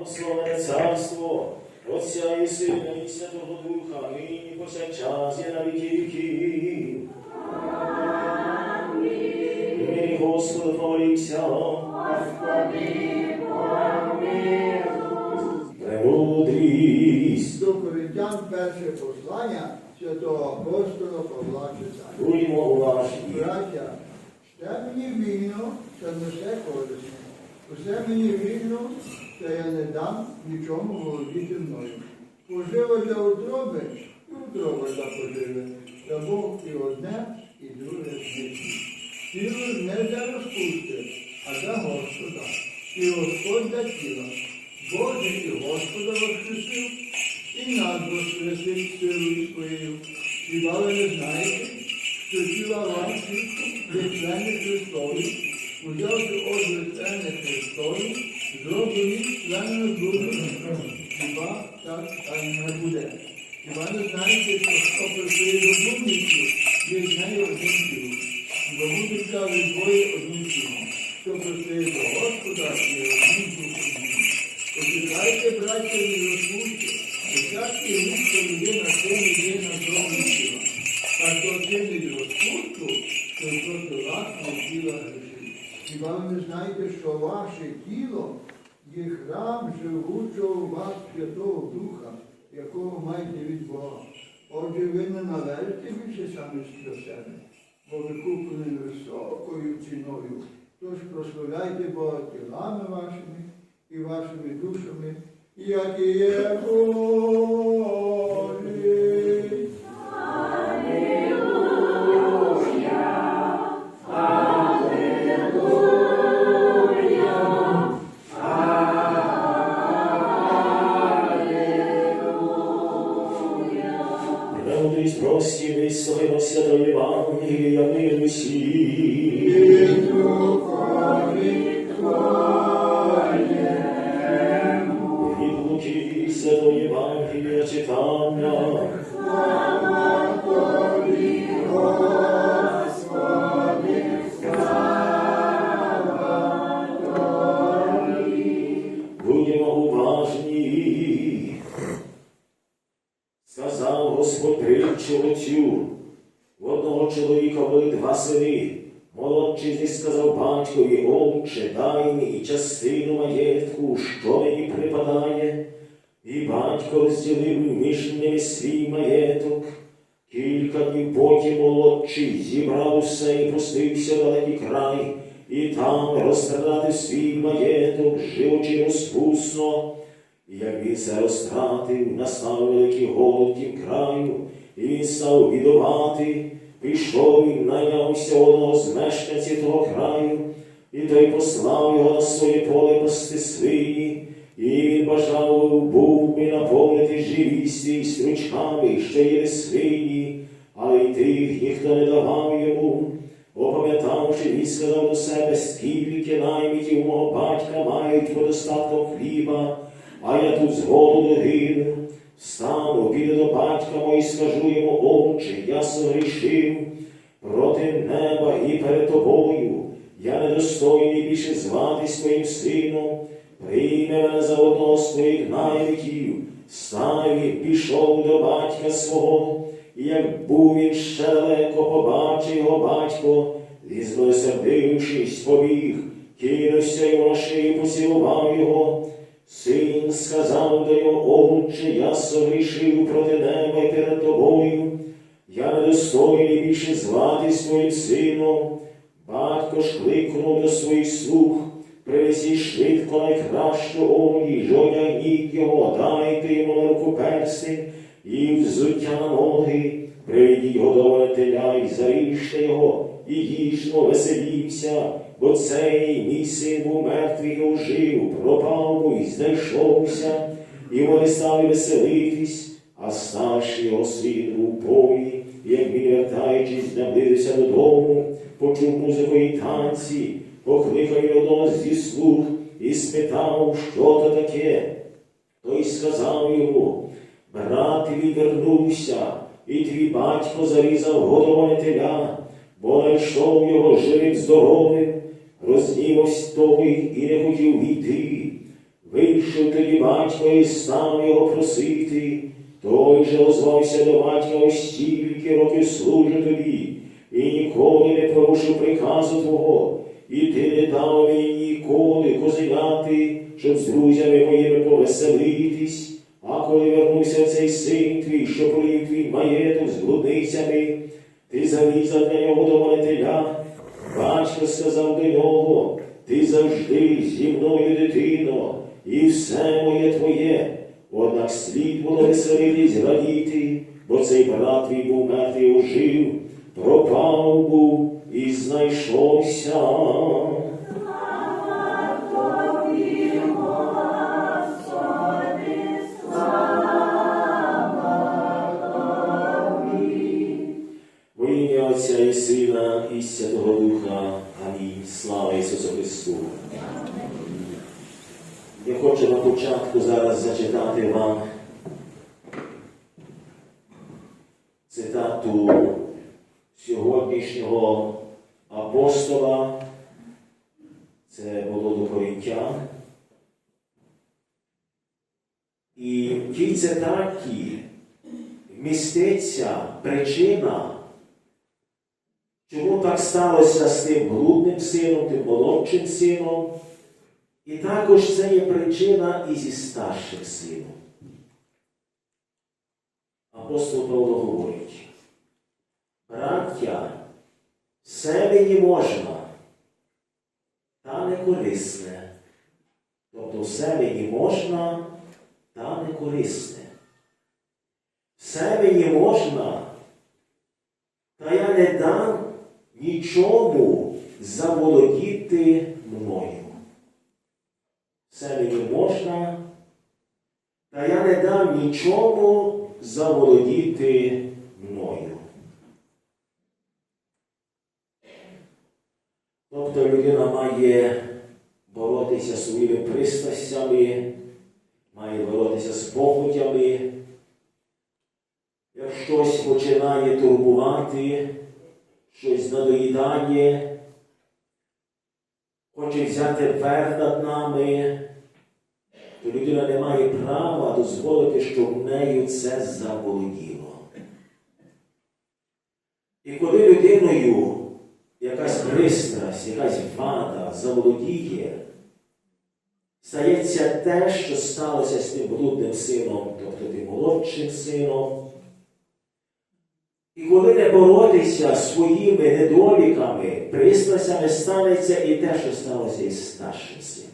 Благословене царство, Отця і Сина, і Святого Духа, нині повсякчас є на віки віків. Нині Господу помолімся. Премудрість. До Коринтян перше послання святого апостола Павла читає. Будьмо уважні. Браття, все мені вільно, це не все корисне. Усе мені вільно, та я не дам нічому володіти мною. Пожива для утроби, і утроба для поживи. Та Бог і одне, і друге знищить. Тіло не для розпусти, а для Господа. І Господь для тіла. Боже і Господа воскресив, і нас воскресив силою своєю. Хіба ви не знаєте, що тіла ваші є члени Христові, узявши отже члени Христові, зроблені членами Божими. Хіба так, так не буде? Хіба не знаєте, що хто працює до Богністю, є з нею одним тілом. Бо будуть кажуть двоє одним тілом. Хто працює до Господа, є одним духом. Почитайте, браття, і розпусти, всякий рух, що людина цьому є на зовні тіла. А хто чинить розпусту, то проти власного тіла грішить. Хіба ви не знаєте, що ваше тіло є храм живучого вас Святого Духа, якого маєте від Бога. Отже, ви не належите більше самі до себе, бо ви куплені високою ціною. Тож прославляйте Бога тілами вашими і вашими душами, як і є Божі. Висловимо святої Євангелія, мир усі. Від Луки святої Євангелія читання. Будемо уважні. Сказав Господь притчу. В одного чоловіка були два сини. Молодший зі сказав батькові, отче, дай мені частину маєтку, що мені припадає. І батько розділив між ними свій маєток. Кілька днів потім молодший зібрав усе і пустився в далекий край, і там розтратив свій маєток, живучи розпусно. І як він це розтратив, настав великий голод тім краю, і став бідувати, пішов і найнявся одного з мешканців того краю, і той послав його на своє поле пасти свині, і він бажав був би наповнити живісті стручками, що є свині, але й тих ніхто не давав йому. Опам'ятавши, він сказав до себе, скільки наймітів мого батька мають по достатком хліба, а я тут з голоду гину. Встану, піду до батька і скажу йому, отче, я согрішив проти неба і перед тобою. Я недостойний більше зватись твоїм сином. Прийме мене за одного з твоїх наймитів. Став і пішов до батька свого, і як був він ще далеко, побачив його батько, і злосердившись, побіг, кинувся йому на шию, поцілував його. Син сказав до його, отче, я согрішив проти неба і перед тобою. Я недостойний більше зватись твоїм сином. Батько ж кликнув до своїх слуг, привезіть швидко найкращу одіж, одягніть його, дайте йому на руку перстень і взуття ноги, приведіть годоване теля і заріжте його, і їжно веселімся, бо цей мій син був мертвий ожив, пропав був і знайшовся, і вони стали веселитись, а старший його син полі, як він вертаючись, наблизився додому, почув музику і танці, покликав одного зі слуг і спитав, що то таке. Той сказав йому, брат твій вернувся, і твій батько зарізав годоване теля, бо знайшов його живим здоровим, рознівався той і не хотів війти. Вийшов тоді батько і став його просити, той же озвався до батька ось стільки років служу тобі, і ніколи не порушив приказу твого, і ти не дав мені ніколи козеняти, щоб з друзями моїми повеселитись. А коли вернувся цей син твій, що провів твій маєток з блудницями, ти зарізав для нього до монетеля. Батько сказав до нього, ти завжди зі мною дитино, і все моє твоє. Однак слід було веселитись радіти, бо цей брат твій був мертвий ожив, пропав був і знайшовся. І Сина і Святого Духа. Амінь. Слава Ісусу Христу. Я хочу на початку зараз зачитати вам цитату сьогоднішнього апостола. Це було до Коринтян. І в тій цитаті міститься причина, чому так сталося з тим блудним сином, тим молодшим сином. І також це є причина і зі старшим сином. Апостол Павло говорить, браття, все мені можна, та не корисне. Тобто все мені можна, та не корисне. Все мені можна, та я не дам нічому заволодіти мною. Все мені можна, та я не дам нічому заволодіти мною. Тобто людина має боротися зі своїми пристрастями, має боротися з похотями. Як щось починає турбувати, щось надоїдає, хоче взяти верх над нами, то людина не має права дозволити, щоб нею це заволоділо. І коли людиною якась пристрасть, якась вада заволодіє, стається те, що сталося з тим блудним сином, тобто тим молодшим сином. І коли не боротися своїми недоліками, пристрастями станеться і те, що сталося із старшим сином.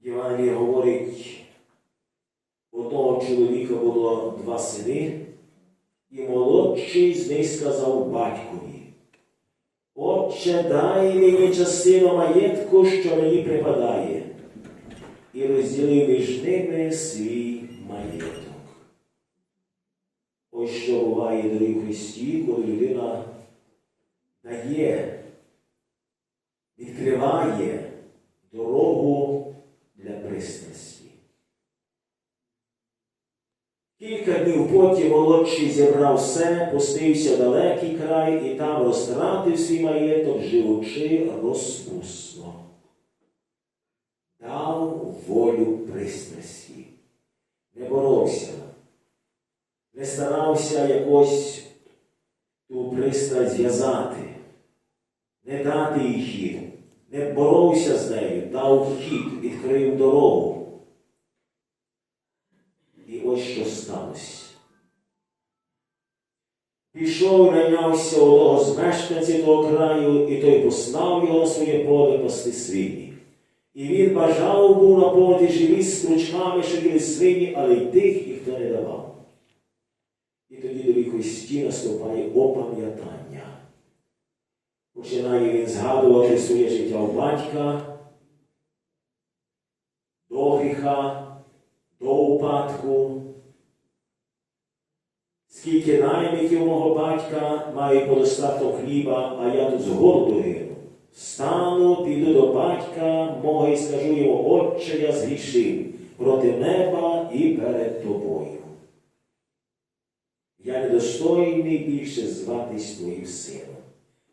Євангеліє говорить, у одного чоловіка було два сини, і молодший з них сказав батькові, Отче, дай мені частину маєтку, що мені припадає, і розділив між ними свій маєток. Ось що буває дорогі Христі, коли людина дає, відкриває дорогу для пристрасті. Кілька днів потім молодший зібрав все, пустився в далекий край і там розтратив свій маєток, живучи розпусно. Дав волю пристрасті, не боровся, не старався якось ту пристрасть зв'язати, не дати їй хід, не боровся з нею, дав хід, відкрив дорогу. І ось що сталося. Пішов, найнявся одного з мешканців того краю, і той послав його своє поле пасти свині. І він бажав був наповнити живі стручками, що їли свині, але й тих ніхто не давав. І тоді до Христі наступає опам'ятання. Починає він згадувати своє життя у батька, до гріха, до упадку. Скільки наймиків мого батька мають подостаток хліба, а я тут з голоду гину. Стану, піду до батька мого і скажу йому, Отче, я згрішив проти неба і перед тобою. Я недостойний більше зватись твоїм сином.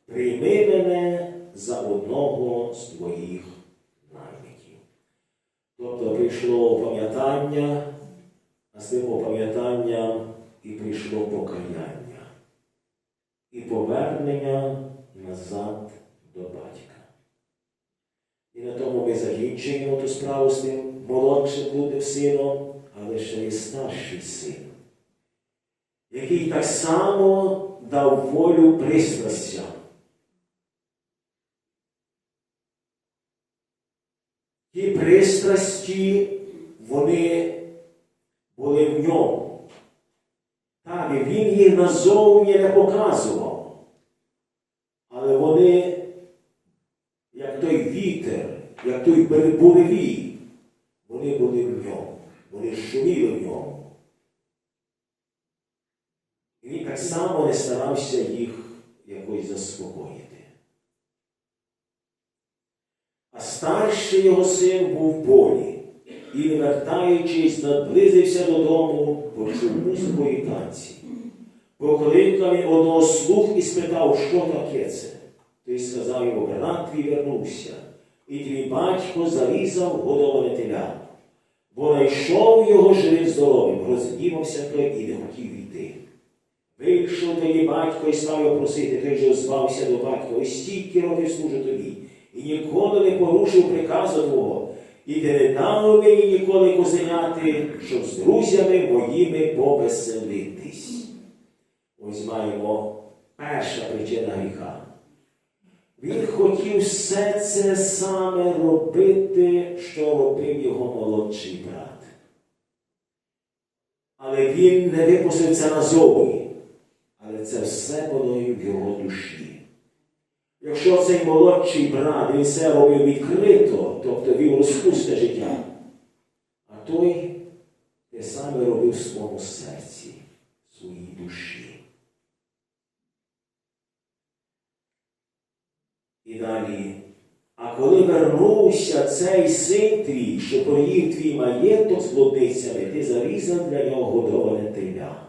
Прийми мене за одного з твоїх наймитів. Тобто прийшло опам'ятання, а з тим опам'ятанням і прийшло покаяння і повернення назад до батька. І на тому ми закінчуємо ту справу з тим молодшим буде сином, але ще є старший син, який так само дав волю пристрастям. Ті пристрасті, вони були в ньому. Так, і він їх назовні не показував. Але вони, як той вітер, як той буревій, вони були в ньому, вони шуміли в ньому. І він так само не старався їх якось заспокоїти. А старший його син був в полі, і, вертаючись, наблизився додому, почув музику і танці. Покликав він одного з слуг і спитав, що таке це. Той сказав йому, брат твій вернувся, і твій батько зарізав годоване теля. Бо знайшов його живим здоровим, роздімався той і не хотів йти. Вийшов тоді батько і став його просити, той же озвався до батька, ось стільки років служу тобі, і ніколи не порушив приказу твого, і ти не дав мені ніколи козеняти, щоб з друзями моїми повеселитись. Ось маємо перша причина гріха. Він хотів все це саме робити, що робив його молодший брат. Але він не випустив це назовні. Це все було і в його душі. Якщо цей молодший брат він все робив відкрито, тобто вів розпусне життя, а той те саме робив в своєму серці, в своїй душі. І далі. А коли вернувся цей син твій, що проїв твій маєток з блудницями, ти зарізав для нього годоване теля.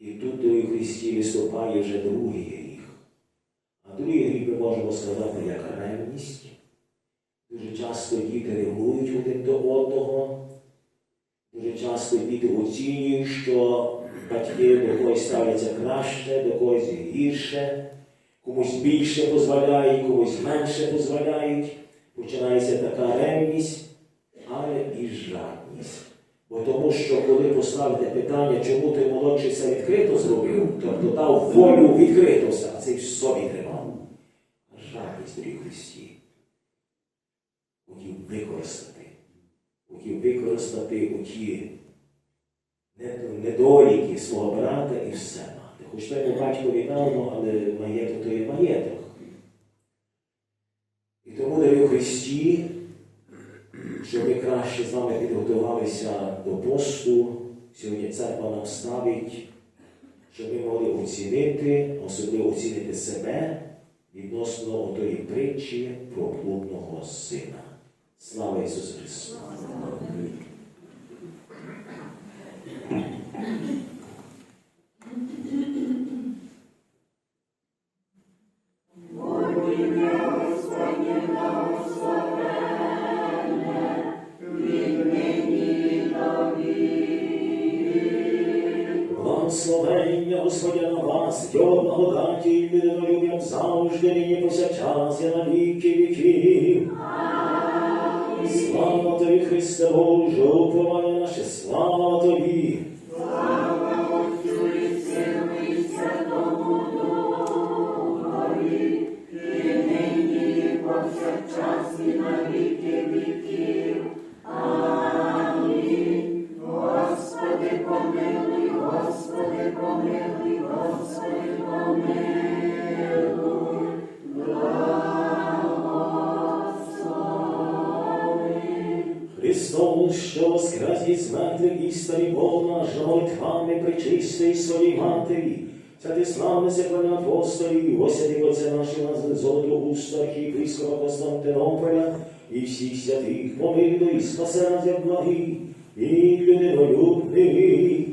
І тут у Христі виступає вже другий гріх. А другий гріх ми можемо сказати як ревність. Дуже часто діти ревнують один до одного. Дуже часто діти оцінюють, що батьки до когось ставляться краще, до когось гірше, комусь більше дозволяють, комусь менше дозволяють. Починається така ревність, але і жадність. Бо тому що коли поставите питання, чому той молодший це відкрито зробив, тобто дав волю відкритося, а цей в собі тримав. Жадність дорі Христі. Хотів використати. Хотів використати оті недоліки свого брата і все мати. Хоч то йому батько віддавно, але маєток то є маєток. І тому дорі Христі щоб ми краще з вами підготувалися до посту. Сьогодні церква нам ставить, щоб ми могли оцінити, особливо оцінити себе відносно тої притчі про блудного сина. Слава Ісусу Христу! Слава тобі, Христе Боже, уповання наше, слава тобі. Христос, що воскрес із мертвих і старі Бога наш, молитвами причистий своїй матері, Святи славися пана апостолі, осяди Отця наші нас золотоуста архієпископа Константинополя і всіх святих помилуй, спасе нас як благий і людинолюбний.